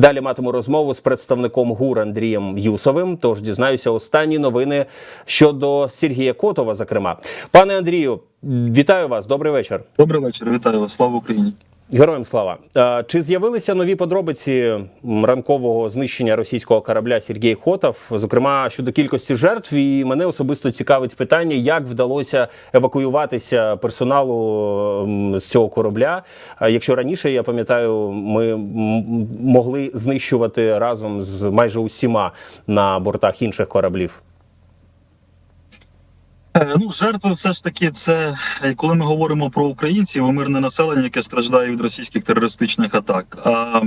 Далі матиму розмову з представником ГУР Андрієм Юсовим. Тож дізнаюся останні новини щодо Сергія Котова. Зокрема, пане Андрію, вітаю вас. Добрий вечір. Добрий вечір, вітаю вас. Слава Україні. Героям слава. Е, Чи з'явилися нові подробиці ранкового знищення російського корабля Сергій Хотов, зокрема щодо кількості жертв? І мене особисто цікавить питання, як вдалося евакуюватися персоналу з цього корабля. Якщо раніше я пам'ятаю, ми могли знищувати разом з майже усіма на бортах інших кораблів. Е, Ну, жертви все ж таки, це е, коли ми говоримо про українців, мирне населення, яке страждає від російських терористичних атак. А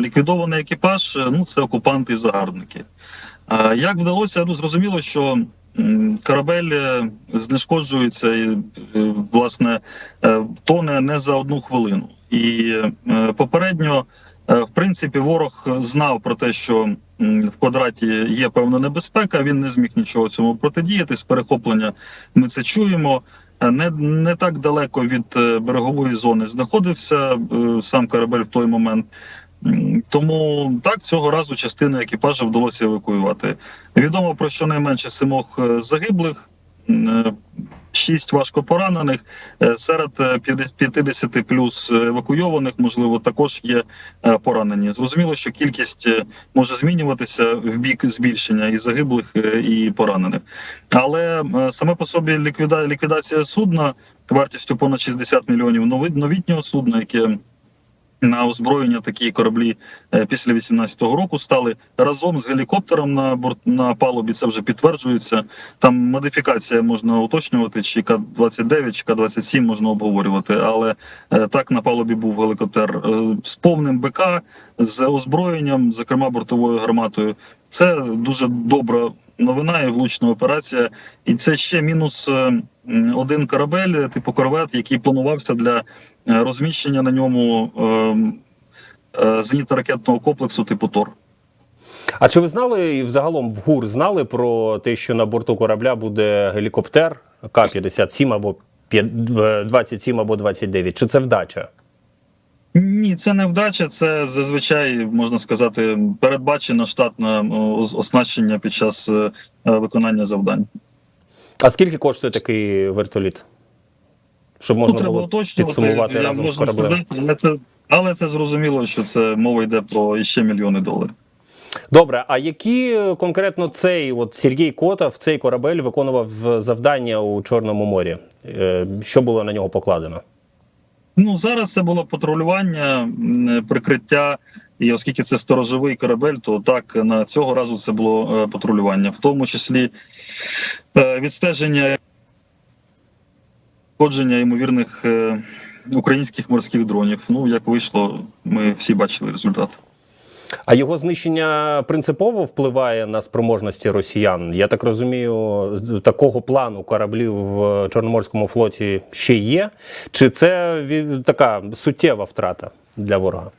ліквідований екіпаж е, ну це окупанти і загарбники. А як вдалося? Ну зрозуміло, що корабель знешкоджується і власне тоне не за одну хвилину. І е, попередньо, е, в принципі, ворог знав про те, що в квадраті є певна небезпека. Він не зміг нічого цьому протидіяти. З перехоплення ми це чуємо. Е, Не, не так далеко від берегової зони знаходився сам корабель в той момент. Тому так цього разу частину екіпажу вдалося евакуювати. Відомо про щонайменше сімох е, загиблих, е, шість важко поранених. Е, Серед е, 50 плюс евакуйованих, можливо, також є е, поранені. Зрозуміло, що кількість е, може змінюватися в бік збільшення і загиблих, е, і поранених. Але е, саме по собі ліквіда- ліквідація судна вартістю понад 60 мільйонів новітнього судна, яке на озброєння такі кораблі е, після 18-го року стали разом з гелікоптером на борт на палубі. Це вже підтверджується. Там модифікація можна уточнювати, чи К-29, чи К-27 можна обговорювати. Але е, так на палубі був гелікоптер е, з повним БК, з озброєнням, зокрема бортовою гарматою. Це дуже добра новина і влучна операція. І це ще мінус е, один корабель, типу корвет, який планувався для е, розміщення на ньому е, е, зенітно-ракетного комплексу типу ТОР. А чи ви знали і взагалом в ГУР знали про те, що на борту корабля буде гелікоптер К-57 або п'ят- е, 27 або 29? Чи це вдача? Ні, це не вдача. Це зазвичай можна сказати передбачено штатне оснащення під час е, е, виконання завдань. А скільки коштує такий вертоліт? Щоб можна треба було підсумувати я разом з кораблем. але це але це зрозуміло, що це мова йде про іще мільйони доларів. Добре, а які конкретно цей от Сергій Котов, цей корабель виконував завдання у Чорному морі? Е, Що було на нього покладено? Ну зараз це було патрулювання, прикриття. І оскільки це сторожовий корабель, то так на цього разу це було е, патрулювання, в тому числі е, відстеження ходження ймовірних е, українських морських дронів. Ну як вийшло, ми всі бачили результат. А його знищення принципово впливає на спроможності росіян. Я так розумію, такого плану кораблів в Чорноморському флоті ще є. Чи це така суттєва втрата для ворога?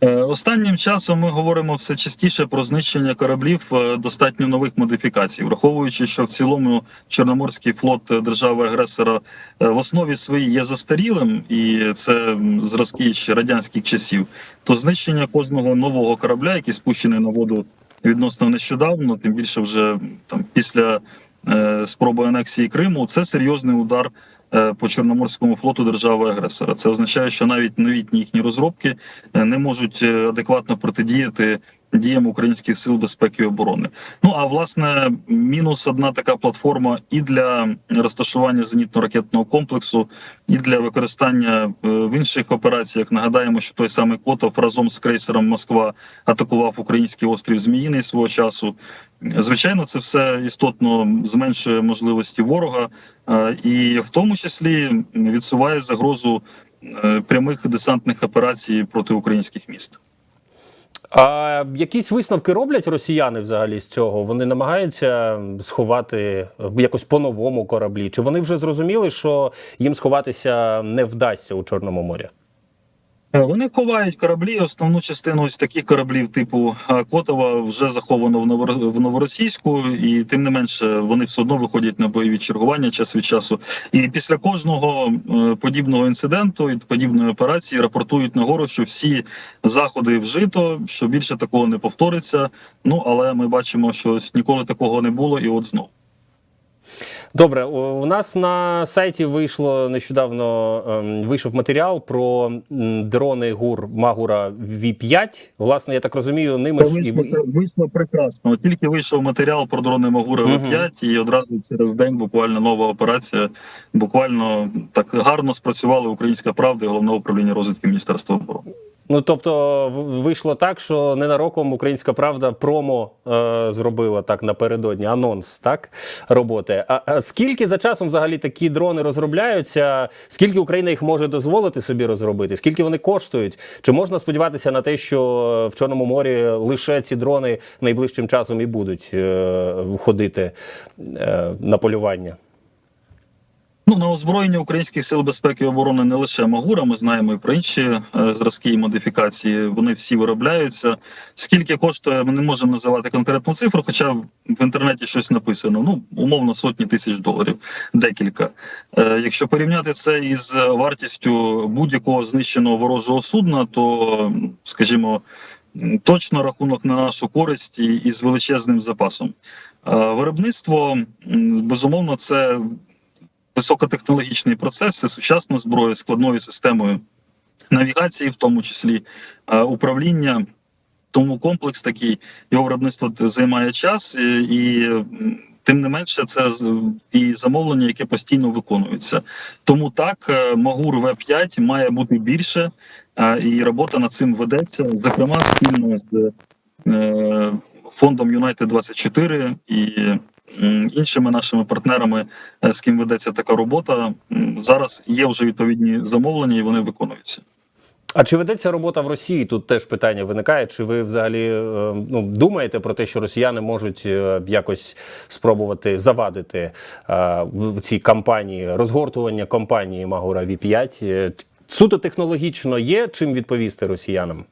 Е, Останнім часом ми говоримо все частіше про знищення кораблів е, достатньо нових модифікацій, враховуючи, що в цілому Чорноморський флот держави-агресора е, в основі своїй є застарілим, і це зразки ще радянських часів. То знищення кожного нового корабля, який спущений на воду відносно нещодавно, тим більше вже там після спроби анексії Криму, це серйозний удар. е, По чорноморському флоту держави-агресора це означає, що навіть новітні їхні розробки е, не можуть е, адекватно протидіяти діям українських сил безпеки і оборони. Ну а власне мінус одна така платформа і для розташування зенітно-ракетного комплексу, і для використання е, в інших операціях. Нагадаємо, що той самий Котов разом з крейсером Москва атакував український острів Зміїний свого часу. Звичайно, це все істотно зменшує можливості ворога, е, і в тому числі відсуває загрозу е, прямих десантних операцій проти українських міст. А якісь висновки роблять росіяни взагалі з цього? Вони намагаються сховати якось по-новому кораблі? Чи вони вже зрозуміли, що їм сховатися не вдасться у Чорному морі? Е, Вони ховають кораблі. Основну частину ось таких кораблів, типу е, Котова, вже заховано в Новор- новоросійську, і тим не менше вони все одно виходять на бойові чергування час від часу. І після кожного е, подібного інциденту і подібної операції рапортують нагору, що всі заходи вжито, що більше такого не повториться. Ну але ми бачимо, що ніколи такого не було, і от знов. Добре, у нас на сайті вийшло нещодавно ем, вийшов матеріал про дрони ГУР Магура V5. Власне, я так розумію, ними ж і Вийшло, вийшло прекрасно. Тільки вийшов матеріал про дрони Магура Мгм. В5, і одразу через день буквально нова операція. Буквально так гарно спрацювала Українська правда і головне управління розвідки Міністерства оборони. Ну тобто вийшло так, що ненароком Українська Правда промо е, зробила так напередодні, анонс так роботи. А, а скільки за часом взагалі такі дрони розробляються? Скільки Україна їх може дозволити собі розробити? Скільки вони коштують? Чи можна сподіватися на те, що в Чорному морі лише ці дрони найближчим часом і будуть е, ходити е, на полювання? Ну на озброєння українських сил безпеки і оборони не лише Магура. Ми знаємо і про інші е, зразки і модифікації. Вони всі виробляються. Скільки коштує, ми не можемо називати конкретну цифру, хоча в інтернеті щось написано. Ну умовно сотні тисяч доларів, декілька. Е, якщо порівняти це із вартістю будь-якого знищеного ворожого судна, то скажімо. Точно рахунок на нашу користь і, і з величезним запасом. Е, Виробництво безумовно це високотехнологічний процес, це сучасна зброя складною системою навігації, в тому числі е, управління. Тому комплекс такий його виробництво займає час, і, і тим не менше, це і замовлення, яке постійно виконується. Тому так, е, Магур В5 має бути більше, е, і робота над цим ведеться, зокрема спільно з е, фондом United 24 і іншими нашими партнерами, е, з ким ведеться така робота. Зараз є вже відповідні замовлення, і вони виконуються. А чи ведеться робота в Росії? Тут теж питання виникає. Чи ви взагалі е, ну, думаєте про те, що росіяни можуть е, якось спробувати завадити в цій кампанії розгортування кампанії Магура V5? Е, Суто технологічно є чим відповісти росіянам?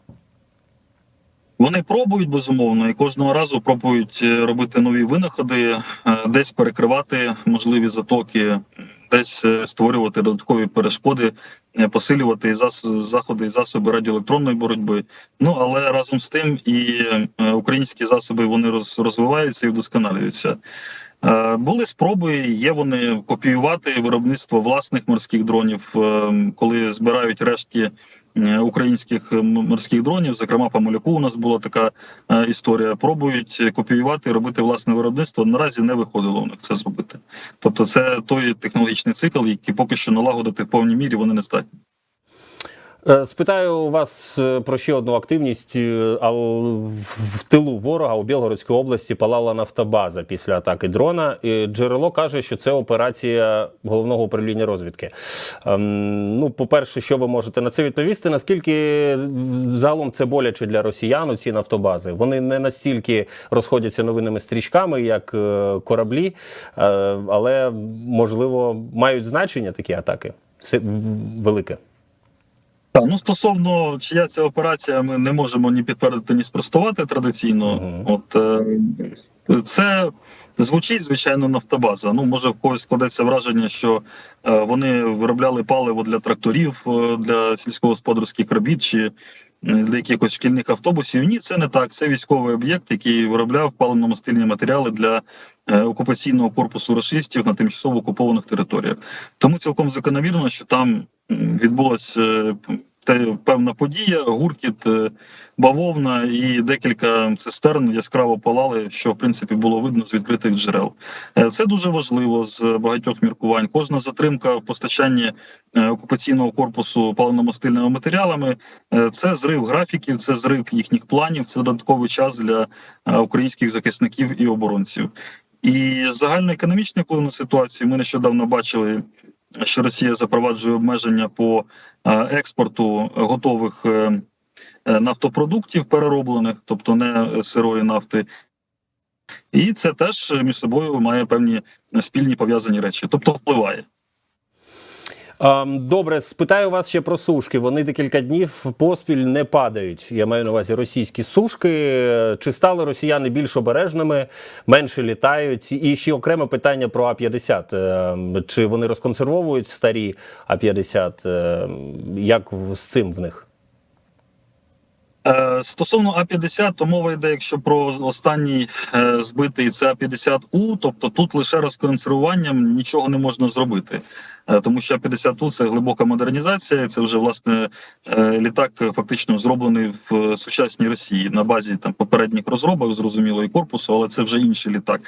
Вони пробують безумовно, і кожного разу пробують е, робити нові винаходи, е, десь перекривати можливі затоки, десь е, створювати додаткові перешкоди, посилювати і заходи і засоби радіоелектронної боротьби. Ну але разом з тим і українські засоби вони роз- розвиваються і вдосконалюються. Були спроби, є вони копіювати виробництво власних морських дронів, коли збирають рештки українських е, морських дронів. Зокрема, по Маляку у нас була така е, історія. Пробують копіювати, робити власне виробництво. Наразі не виходило у них це зробити. Тобто, це той технологічний цикл, який поки що налагодити в повній мірі вони не здатні. Е, Спитаю у вас е, про ще одну активність. Е, А в тилу ворога у Білгородській області палала нафтобаза після атаки дрона. І джерело каже, що це операція головного управління розвідки. Ем, Ну, по-перше, що ви можете на це відповісти? Наскільки загалом це боляче для росіян ці нафтобази? Вони не настільки розходяться новинними стрічками, як кораблі, але можливо мають значення такі атаки Це велике. Так, ну стосовно чия ця операція, ми не можемо ні підтвердити, ні спростувати традиційно. Мгм. От е, це звучить звичайно нафтобаза. Ну може в когось складеться враження, що е, вони виробляли паливо для тракторів, е, для сільськогосподарських робіт чи для якихось шкільних автобусів. Ні, це не так. Це військовий об'єкт, який виробляв паливно-мастильні матеріали для е, окупаційного корпусу расистів на тимчасово окупованих територіях. Тому цілком закономірно, що там м, відбулася е, певна подія, гуркіт, е, бавовна і декілька цистерн яскраво палали, що в принципі було видно з відкритих джерел. Е, Це дуже важливо з багатьох міркувань. Кожна затримка в постачанні е, окупаційного корпусу паливно-мастильними матеріалами це зрив графіків, це зрив їхніх планів, це додатковий час для українських захисників і оборонців. І загальноекономічний вплив на ситуацію ми нещодавно бачили, що Росія запроваджує обмеження по е, експорту готових е, е, нафтопродуктів перероблених, тобто не сирої нафти. І це теж між собою має певні спільні пов'язані речі, тобто впливає. Ем, Добре, спитаю вас ще про сушки. Вони декілька днів поспіль не падають. Я маю на увазі російські сушки. Чи стали росіяни більш обережними, менше літають? І ще окреме питання про А-50. Ем, Чи вони розконсервовують старі А-50? Ем, Як з цим в них? Е, Стосовно А-50, то мова йде, якщо про останній е, збитий це А-50У, тобто тут лише розконсервуванням нічого не можна зробити, Е, тому що А-50У це глибока модернізація. Це вже власне літак фактично зроблений в сучасній Росії на базі там попередніх розробок, зрозуміло, і корпусу, але це вже інший літак.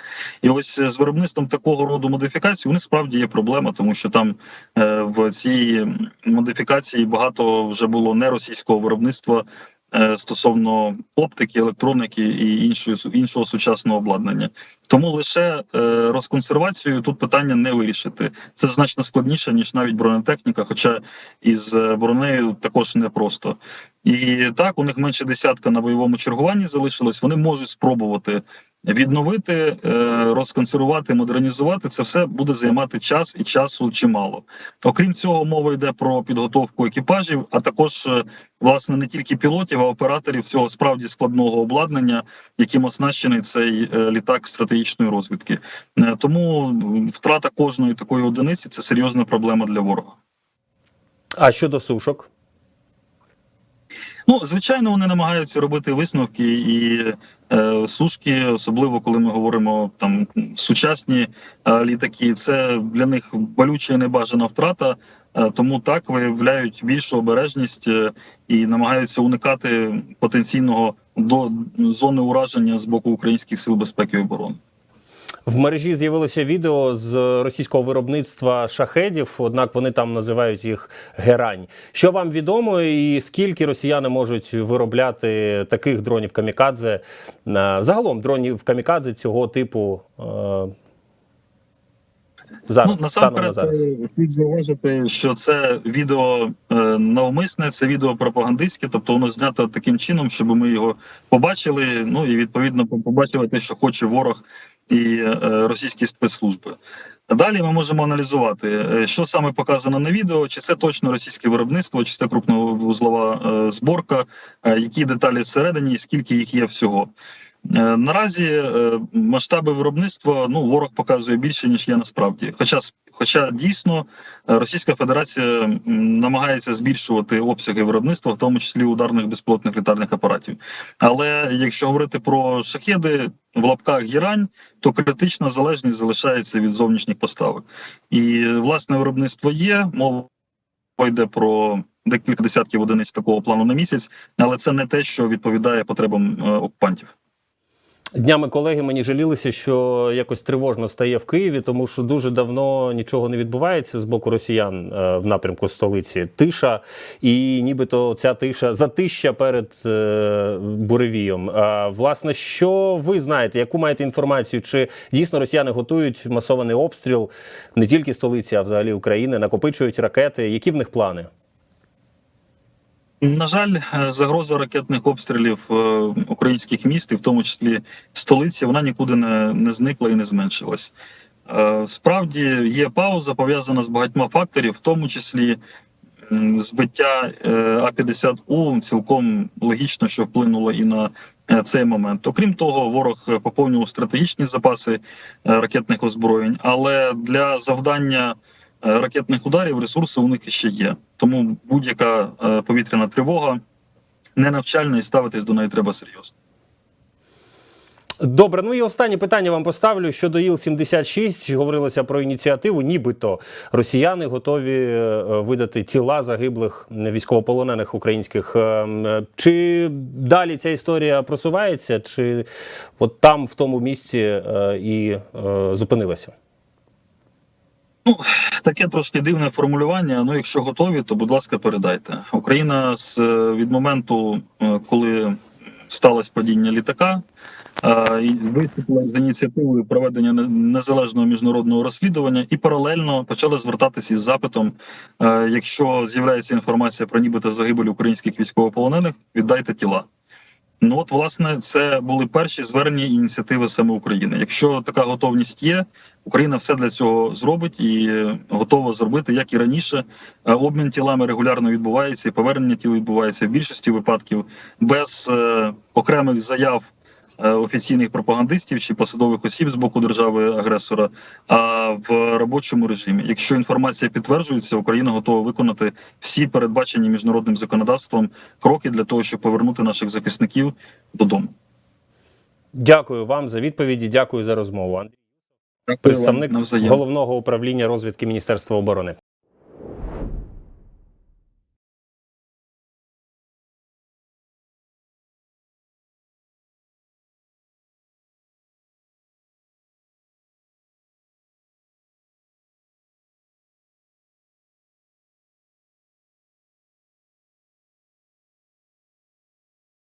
І ось з виробництвом такого роду модифікацій у них справді є проблема, тому що там в цій модифікації багато вже було не російського виробництва стосовно оптики, електроніки і іншої іншого сучасного обладнання. Тому лише розконсервацію розконсервацією тут питання не вирішити. Це значно складніше ніж навіть бронетехніка, хоча із е, бронею також непросто. І так у них менше десятка на бойовому чергуванні залишилось. Вони можуть спробувати відновити, е, розконсервувати, модернізувати. Це все буде займати час і часу чимало. Окрім цього, мова йде про підготовку екіпажів, а також е, власне не тільки пілотів, а операторів цього справді складного обладнання, яким оснащений цей е, літак стратегічної розвідки. Тому втрата кожної такої одиниці це серйозна проблема для ворога. А щодо сушок? Ну, звичайно, вони намагаються робити висновки і е, сушки, особливо коли ми говоримо там сучасні е, літаки. Це для них болюча і небажана втрата. Е, тому так виявляють більшу обережність е, і намагаються уникати потенційного до зони ураження з боку українських сил безпеки і оборони. В мережі з'явилося відео з російського виробництва шахедів, однак вони там називають їх герань. Що вам відомо, і скільки росіяни можуть виробляти таких дронів камікадзе? Е, Загалом дронів камікадзе цього типу е, зараз ну, насамперед зараз. е, слід зауважити, що це відео е, навмисне, це відео пропагандистське, тобто воно знято таким чином, щоб ми його побачили. Ну і відповідно побачили те, що хоче ворог і е, російські спецслужби. Далі ми можемо аналізувати, е, що саме показано на відео, чи це точно російське виробництво, чи це крупновузлова е, зборка, які деталі всередині, і скільки їх є всього. Наразі масштаби виробництва ну ворог показує більше ніж є насправді. Хоча хоча дійсно Російська Федерація намагається збільшувати обсяги виробництва, в тому числі ударних безпілотних літальних апаратів. Але якщо говорити про шахеди в лапках гірань, то критична залежність залишається від зовнішніх поставок. І власне виробництво є. Мова йде про декілька десятків одиниць такого плану на місяць, але це не те, що відповідає потребам е, окупантів. Днями колеги мені жалілися, що якось тривожно стає в Києві, тому що дуже давно нічого не відбувається з боку росіян е, в напрямку столиці. Тиша, і нібито ця тиша затища перед е, буревієм. А, власне, що ви знаєте, яку маєте інформацію? Чи дійсно росіяни готують масований обстріл не тільки столиці, а взагалі України, накопичують ракети? Які в них плани? На жаль, е, загроза ракетних обстрілів е, українських міст, і в тому числі столиці, вона нікуди не, не зникла і не зменшилась. Е, Справді є пауза пов'язана з багатьма факторів, в тому числі збиття е, А-50У цілком логічно, що вплинуло і на цей момент. Окрім того, ворог поповнював стратегічні запаси ракетних озброєнь, але для завдання ракетних ударів ресурси у них ще є. Тому будь-яка е, повітряна тривога не навчальна і ставитись до неї треба серйозно. Добре, ну і останнє питання вам поставлю щодо Іл-76. Говорилося про ініціативу, нібито росіяни готові е, видати тіла загиблих військовополонених українських. Е, е, Чи далі ця історія просувається, чи от там, в тому місці, е, і е, зупинилася? Таке трошки дивне формулювання. Ну, якщо готові, то будь ласка, передайте. Україна з е, від моменту, е, коли сталося падіння літака, е, виступила з ініціативою проведення незалежного міжнародного розслідування і паралельно почала звертатися із запитом: якщо з'являється інформація про нібито загибель українських військовополонених, віддайте тіла. Ну от, власне, це були перші звернення ініціативи саме України. Якщо така готовність є, Україна все для цього зробить і е, готова зробити, як і раніше. Е, Обмін тілами регулярно відбувається, і повернення тіл відбувається в більшості випадків без е, окремих заяв офіційних пропагандистів чи посадових осіб з боку держави-агресора, а в робочому режимі. Якщо інформація підтверджується, Україна готова виконати всі передбачені міжнародним законодавством кроки для того, щоб повернути наших захисників додому. Дякую вам за відповіді. Дякую за розмову. Андрій, Дякую представник головного управління розвідки Міністерства оборони.